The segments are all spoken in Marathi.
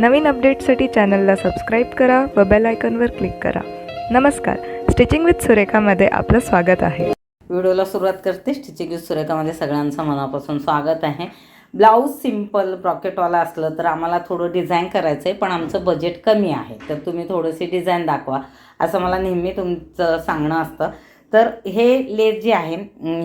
नवीन अपडेटसाठी चॅनलला सबस्क्राईब करा व बेल आयकॉनवर क्लिक करा. नमस्कार. स्टिचिंग विथ सुरेखामध्ये आपलं स्वागत आहे. व्हिडिओला सुरुवात करते. स्टिचिंग विथ सुरेखामध्ये सगळ्यांचं मनापासून स्वागत आहे. ब्लाऊज सिंपल ब्रॉकेटवाला असलं तर आम्हाला थोडं डिझाईन करायचं आहे पण आमचं बजेट कमी आहे. तर तुम्ही थोडीशी डिझाईन दाखवा. असं मला नेहमी तुमचं सांगणं असतं. तर हे लेस जे आहे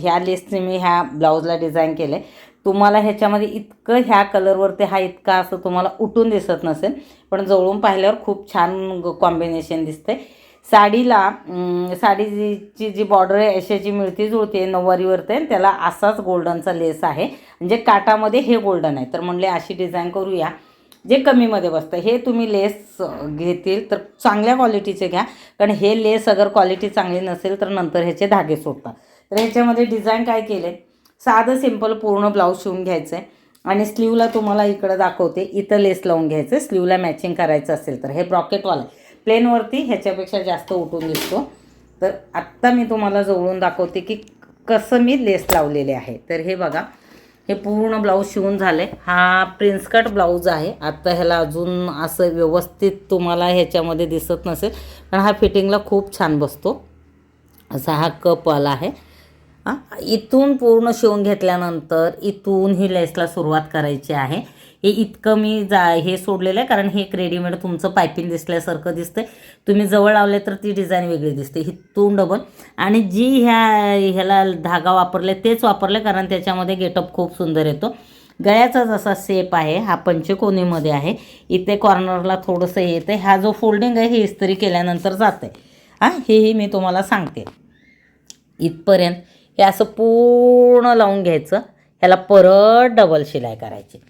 ह्या लेसने मी ह्या ब्लाऊजला डिझाईन केलं आहे तुम्हाला ह्याच्यामध्ये इतकं ह्या कलरवरती हा इतका असं तुम्हाला उठून दिसत नसेल. पण जवळून पाहिल्यावर खूप छान कॉम्बिनेशन दिसते साडीला साडीची जी बॉर्डर आहे अशाची मिळती जुळते नऊवारीवरती आहे त्याला असाच गोल्डनचा लेस आहे. म्हणजे काटामध्ये हे गोल्डन आहे. तर म्हणले अशी डिझाईन करूया. जे कमीमध्ये बसतं हे तुम्ही लेस घेतील तर चांगल्या क्वालिटीचे घ्या. कारण हे लेस अगर क्वालिटी चांगली नसेल तर नंतर ह्याचे धागे सोडतात. तर ह्याच्यामध्ये डिझाईन काय केले साधं सिंपल पूर्ण ब्लाऊज शिवून घ्यायचं आहे आणि स्लीवला तुम्हाला इकडं दाखवते इथं लेस लावून घ्यायचं स्लीवला मॅचिंग करायचं असेल तर. हे ब्रॉकेटवालं आहे. प्लेनवरती ह्याच्यापेक्षा जास्त उठून दिसतो. तर आत्ता मी तुम्हाला जवळून दाखवते की कसं मी लेस लावलेले आहे. तर हे बघा हे पूर्ण ब्लाऊज शिवून झाले हा प्रिन्स कट ब्लाऊज आहे. आत्ता ह्याला अजून असं व्यवस्थित तुम्हाला ह्याच्यामध्ये दिसत नसेल. पण हा फिटिंगला खूप छान बसतो. असा हा कपवाला आहे. हां? इथून पूर्ण शिवून घेतल्यानंतर इथून ही लेसला सुरुवात करायची आहे. हे इतकं मी जा हे सोडलेलं आहे कारण हे एक रेडीमेड तुमचं पायपिंग दिसल्यासारखं दिसतं तुम्ही जवळ लावले तर ती डिझाईन वेगळी दिसते. इथून डबल आणि जी ह्या ह्याला धागा वापरले तेच वापरले कारण त्याच्यामध्ये गेटअप खूप सुंदर येतो. गळ्याचा जसा सेप आहे हा पंचकोनीमध्ये आहे. इथे कॉर्नरला थोडंसं येते हा जो फोल्डिंग आहे हे इस्त्री केल्यानंतर जात आहे हां हेही मी तुम्हाला सांगते. इथपर्यंत. हे असं पूर्ण लावून घ्यायचं. ह्याला परत डबल शिलाई करायची.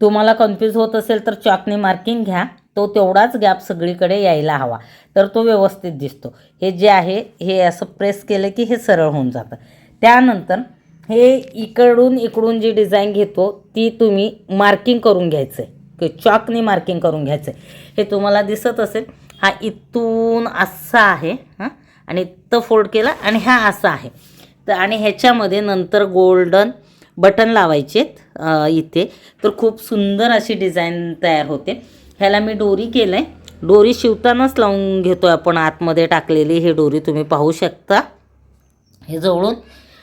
तुम्हाला कन्फ्यूज होत असेल तर चॉकने मार्किंग घ्या. तो तेवढाच गॅप सगळीकडे यायला हवा. तर तो व्यवस्थित दिसतो. हे जे आहे हे असं प्रेस केलं की हे सरळ होऊन जातं. त्यानंतर हे इकडून इकडून जी डिझाईन घेतो ती तुम्ही मार्किंग करून घ्यायचं आहे की चॉकने मार्किंग करून घ्यायचं आहे हे तुम्हाला दिसत असेल हा इथून असा आहे. हां? आणि इथं फोल्ड केला आणि हा असा आहे. तर आणि ह्याच्यामध्ये नंतर गोल्डन बटन लावायचे इथे. तर खूप सुंदर अशी डिझाईन तयार होते. ह्याला मी डोरी केलं आहे डोरी शिवतानाच लावून घेतो आपण. आतमध्ये टाकलेली ही डोरी तुम्ही पाहू शकता. हे जवळून.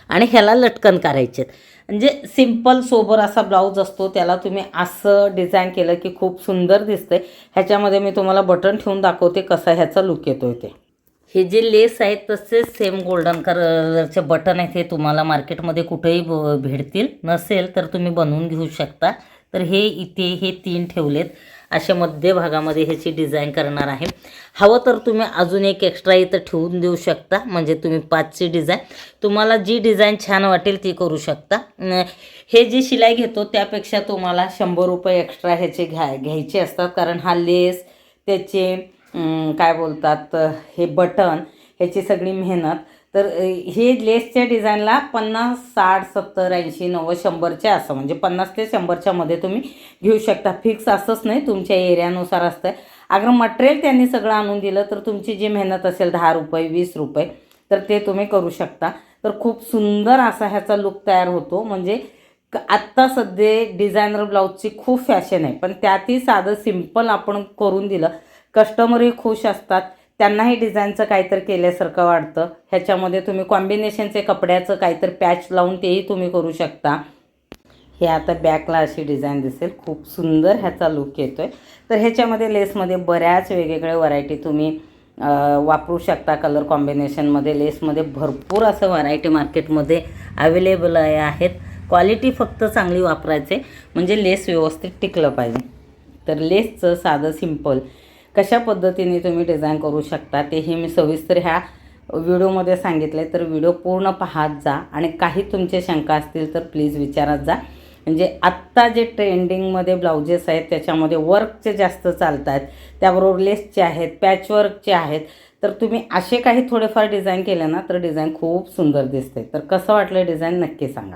आणि ह्याला लटकन करायचे म्हणजे सिंपल सोबर असा ब्लाऊज असतो. त्याला तुम्ही असं डिझाईन केलं की खूप सुंदर दिसते ह्याच्यामध्ये मी तुम्हाला बटन ठेवून दाखवते कसा ह्याचा लुक आहे ते. हे जे लेस आहेत तसेच सेम गोल्डन कलरचे बटन आहेत हे तुम्हाला मार्केटमध्ये कुठेही ब- भेटतील. नसेल तर तुम्ही बनवून घेऊ शकता. तर हे इथे हे तीन ठेवलेत. अशा मध्य भागामध्ये ह्याची डिझाईन करणार आहे. हवं तर तुम्ही अजून एक एक्स्ट्रा इथं ठेवून देऊ शकता. म्हणजे तुम्ही पाचची डिझाईन तुम्हाला जी डिझाईन छान वाटेल ती करू शकता. हे जी शिलाई घेतो त्यापेक्षा तुम्हाला शंभर रुपये एक्स्ट्रा ह्याचे घ्या घ्यायचे असतात. कारण हा लेस त्याचे काय बोलतात हे बटन ह्याची सगळी मेहनत. तर हे लेसच्या डिझाईनला पन्नास साठ सत्तर ऐंशी नव्वद शंभरच्या असं म्हणजे पन्नास ते शंभरच्या मध्ये तुम्ही घेऊ शकता. फिक्स असंच नाही तुमच्या एरियानुसार असतं अगर मटेरियल त्यांनी सगळं आणून दिलं तर तुमची जी मेहनत असेल दहा रुपये वीस रुपये तर ते तुम्ही करू शकता. तर खूप सुंदर असा ह्याचा लुक तयार होतो. म्हणजे क- आत्ता सध्या डिझायनर ब्लाऊजची खूप फॅशन आहे पण त्यातही साधं सिंपल आपण करून दिलं कस्टमरही खुश असतात. त्यांनाही डिझाईनचं काहीतरी केल्यासारखं वाटतं. ह्याच्यामध्ये तुम्ही कॉम्बिनेशनचे कपड्याचं काहीतरी पॅच लावून तेही तुम्ही करू शकता. हे आता बॅकला अशी डिझाईन दिसेल. खूप सुंदर ह्याचा लुक येतो आहे तर ह्याच्यामध्ये लेसमध्ये बऱ्याच वेगवेगळ्या व्हरायटी तुम्ही वापरू शकता कलर कॉम्बिनेशनमध्ये लेसमध्ये भरपूर असं व्हरायटी मार्केटमध्ये अवेलेबल आहे आहेत. क्वालिटी फक्त चांगली वापरायचे. म्हणजे लेस व्यवस्थित टिकलं पाहिजे. तर लेसचं साधं सिंपल कशा पद्धतीने तुम्ही डिझाईन करू शकता तेही मी सविस्तर ह्या व्हिडिओमध्ये सांगितले. तर व्हिडिओ पूर्ण पाहत जा आणि काही तुमचे शंका असतील तर प्लीज विचारत जा. म्हणजे आत्ता जे ट्रेंडिंगमध्ये ब्लाउजेस आहेत त्याच्यामध्ये वर्कचे जास्त चालत आहेत त्याबरोबर लेसचे आहेत पॅचवर्कचे आहेत. तर तुम्ही असे काही थोडेफार डिझाईन केले ना तर डिझाईन खूप सुंदर दिसते. तर कसं वाटलं डिझाईन नक्की सांगा.